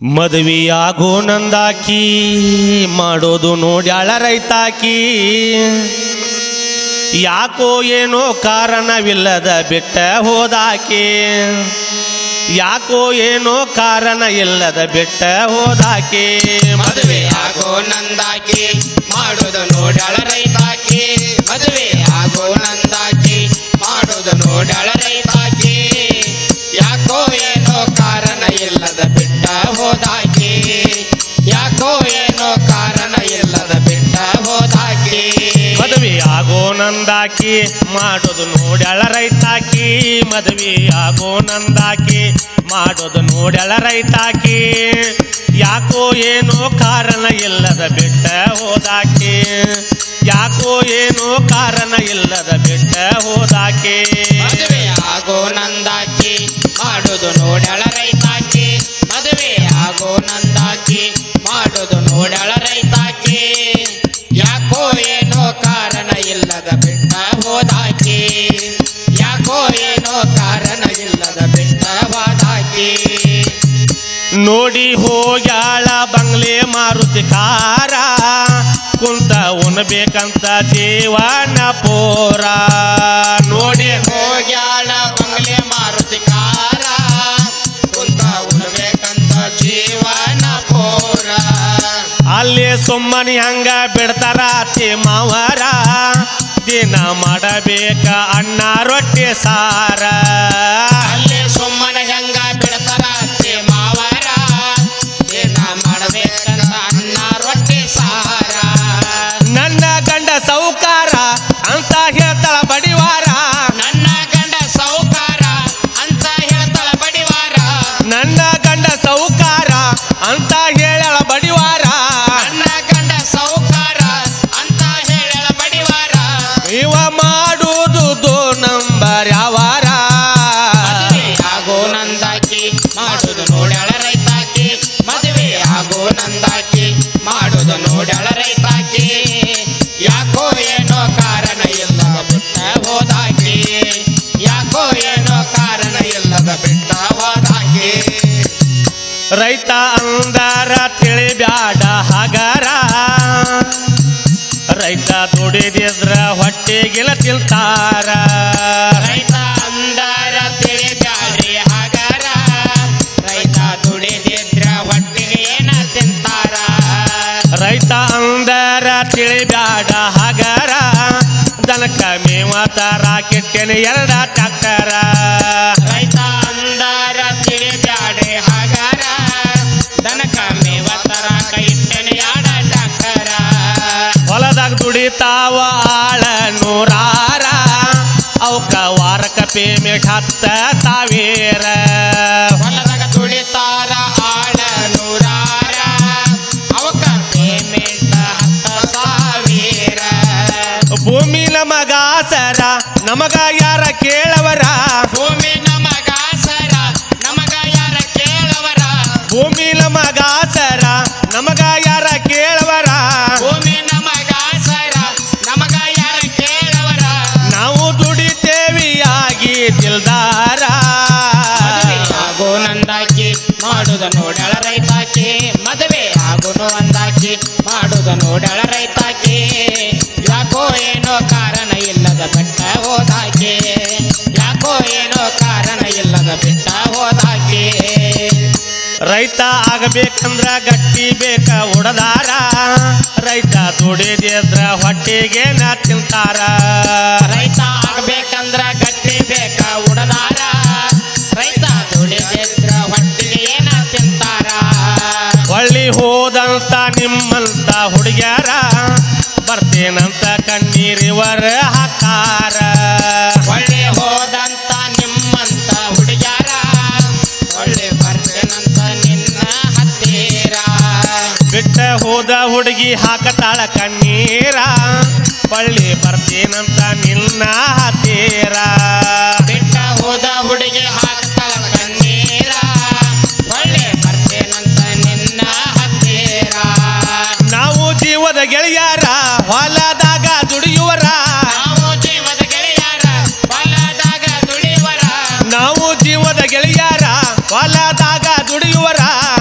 ಮದುವೆಯಾಗೋ ನಂದಾಕಿ, ಮಾಡೋದು ನೋಡ್ಯಾಳ ರೈತಾಕಿ ಯಾಕೋ ಏನೋ ಕಾರಣವಿಲ್ಲದ ಬಿಟ್ಟ ಹೋದಾಕಿ. ಯಾಕೋ ಏನೋ ಕಾರಣ ಇಲ್ಲದ ಬಿಟ್ಟ ಹೋದಾಕಿ. ಮದುವೆ ಆಗೋ ನಂದಾಕಿ, ಮಾಡೋದು ನೋಡಳ ರೈತಾಕಿ ಮದುವೆ ಆಗೋ ನಂದಾಕಿ, ಮಾಡೋದು ನೋಡಳ ನಂದಾಕಿ ಮಾಡೋದು ನೋಡ್ಯಾಳ ರೈತಾಕಿ, ಮದುವೆ ಆಗೋ ನಂದಾಕಿ ಮಾಡೋದು ನೋಡ್ಯಾಳ ರೈತಾಕಿ. ಯಾಕೋ ಏನೋ ಕಾರಣ ಇಲ್ಲದ ಬಿಟ್ಟ ಹೋದಾಕಿ. ಯಾಕೋ ಏನೋ ಕಾರಣ ಇಲ್ಲದ ಬಿಟ್ಟ ಹೋದಾಕಿ. ಮದುವೆ ಆಗೋ ನಂದಾಕಿ ಮಾಡೋದು ನೋಡಳ ರೈತಾಕಿ. ಮದುವೆ ಆಗೋ ನಂದಾಕಿ ಮಾಡೋದು ನೋಡಳ ನೋಡಿ ಹೋಗ್ಯಾಳ ಬಂಗ್ಲೆ ಮಾರುತಿ ಕಾರ ಕುಂತ ಉಣ್ಬೇಕಂತ ಜೀವನ ಪೋರ. ನೋಡಿ ಹೋಗ್ಯಾಳ ಬಂಗ್ಲೆ ಮಾರುತಿ ಕಾರ ಕುಂತ ಉಣ್ಬೇಕಂತ ಜೀವನ ಪೋರ. ಅಲ್ಲಿ ಸುಮ್ಮನೆ ಹಂಗ ಬಿಡ್ತಾರ ಅತ್ತಿ ಮಾವರ. ದಿನ ಮಾಡಬೇಕ ಅಣ್ಣ ರೊಟ್ಟಿ ಸಾರ. ಅಂತ ಹೇಳಳ ರೈತ ಅಂದಾರ ತಿಳಿಬ್ಯಾಡ ಹಗರ. ರೈತ ದುಡಿದಿದ್ರ ಹೊಟ್ಟೆಗಿಲ ತಿಂತಾರ. ರೈತ ಅಂದಾರ ತಿಳಿಬ್ಯಾಡ್ರಿ ಹಾಗಾರ. ರೈತ ದುಡಿದಿದ್ರ ಹೊಟ್ಟೆ ಏನ ತಿಂತಾರ. ರೈತ ಅಂದರ ತಿಳಿಬ್ಯಾಡ ಹಗರ. ದನಕ ಮೇವ ತರ ಕೆಟ್ಟೆನ ಎರಡ ಟ್ಯಾಕ್ಟರ ರೈತ ಹೊಲದಾಗ ದುಡಿತಾವ ಆಳ ನೂರಾರ. ಅವಕ ವಾರಕ ಪೇಮೆಂಟ್ ಹತ್ತ ಸಾವಿರ ಹೊಲದಾಗ ದುಡಿತಾರ ಆಳ ನೂರಾರ. ಅವಕ ಪೇಮೆಂಟ್ ಹತ್ತ ಸಾವಿರ ಭೂಮಿ ನಮಗಾಸರ ನಮಗ ಯಾರ ಕೇಳವರ? ಭೂಮಿ ನಮಗಾಸರ ನಮಗ ಯಾರ ಕೇಳವರ? ಭೂಮಿ ನಮಗಾಸರ ನಮಗ ಯಾರ ಕೇಳವರ? ಮಾಡುದ ನೋಡಳ ರೈತಾಕಿ, ಮದುವೆ ಆಗುನು ಅಂದಾಕಿ, ಮಾಡುದ ನೋಡಳ ರೈತಾಕಿ. ಯಾಕೋ ಏನೋ ಕಾರಣ ಇಲ್ಲದ ಬೆಟ್ಟ ಹೋದಾಕೆ, ಯಾಕೋ ಏನೋ ಕಾರಣ ಇಲ್ಲದ ಬೆಟ್ಟ ಹೋದಾಕಿ. ರೈತ ಆಗಬೇಕಂದ್ರ ಗಟ್ಟಿ ಬೇಕ ಉಡದಾರ, ರೈತ ದುಡಿದಿದ್ರ ಹೊಟ್ಟೆಗೆ ನಾ ತಿಂತಾರ. ರೈತ ನಿಮ್ಮಂತ ಹುಡುಗ್ಯಾರ ಬರ್ತೇನಂತ ಕಣ್ಣೀರಿವರ ಹಾಕಾರ ಒಳ್ಳೆ ಹೋದಂತ ನಿಮ್ಮಂತ ಹುಡುಗ್ಯಾರ ಒಳ್ಳೆ ಬರ್ತೇನಂತ ನಿನ್ನ ಹತ್ತೀರ. ಬಿಟ್ಟ ಹೋದ ಹುಡುಗಿ ಹಾಕತಾಳ ಕಣ್ಣೀರ ಒಳ್ಳೆ ಬರ್ತೇನಂತ ನಿನ್ನ ಹತ್ತೀರ. ಬಿಟ್ಟ ಹೋದ ಹುಡುಗಿ ಗೆಳೆಯಾರ ಹೊಲದಾಗ ದುಡಿಯುವರ. ನಾವು ಜೀವದ ಗೆಳೆಯಾರ ಹೊಲದಾಗ ದುಡಿಯುವರ. ನಾವು ಜೀವದ ಗೆಳೆಯಾರ ಹೊಲದಾಗ ದುಡಿಯುವರ.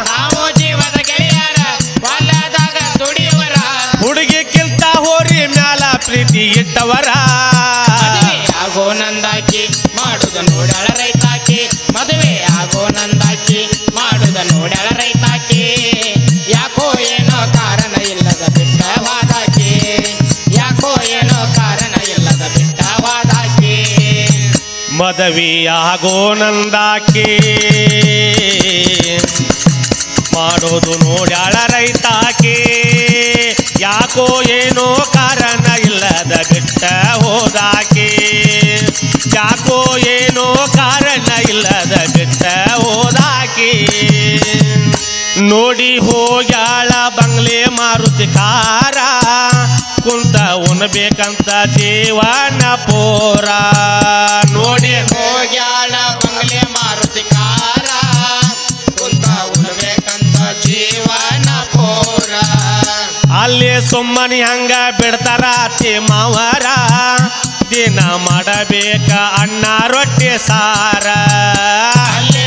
ನಾವು ಜೀವದ ಗೆಳೆಯಾರ ಹೊಲದಾಗ ದುಡಿಯುವರ. ಹುಡುಗಿ ಕಿಲ್ತ ಹೋರಿ ಮ್ಯಾಲ ಪ್ರೀತಿ ಇಟ್ಟವರ. ಆಗೋ ನಂದಾಕಿ ಮಾಡುದ ನೋಡಳ ರೈತಾಕಿ. ಮದುವೆ ಆಗೋ ನಂದಾಕಿ ಮಾಡುದ ನೋಡಳ ರೈತಾಕಿ. ಯಾಕೋ ಏ ಬಿಟ್ಟವಾದಾಕಿ ಯಾಕೋ ಕಾರಣ ಇಲ್ಲದ ಮದವಿಯಾಗೋ ನಂದಾಕಿ. ಮಾಡೋದು ನೋಡ್ಯಾಳ ರೈತಾಕಿ. ಯಾಕೋ ಏನೋ ಕಾರಣ ಇಲ್ಲದ ಬಿಟ್ಟ ಹೋದಾಕಿ. ಯಾಕೋ ಏನೋ ಕಾರಣ ಇಲ್ಲದ ಬಿಟ್ಟ ಹೋದಾಕಿ. ನೋಡಿ ಹೋಗ್ಯಾಳ ಬಂಗ್ಲೆ ಮಾರುತಿ ಕಾರ ಕುಂತ ಉಣ್ಬೇಕಂತ ಜೀವನ ಪೋರ. ನೋಡಿ ಹೋಗ್ಯಾಳ ಬಂಗ್ಲೆ ಮಾರುತಿ ಕಾರ, ಕುಂತ ಉಣ್ಬೇಕಂತ ಜೀವನ ಪೋರ. ಅಲ್ಲಿ ಸುಮ್ಮನೆ ಹಂಗ ಬಿಡ್ತಾರ ಅತಿ ಮಾವರ. ದಿನ ಮಾಡಬೇಕ ಅಣ್ಣ ರೊಟ್ಟಿ ಸಾರ. ಅಲ್ಲಿ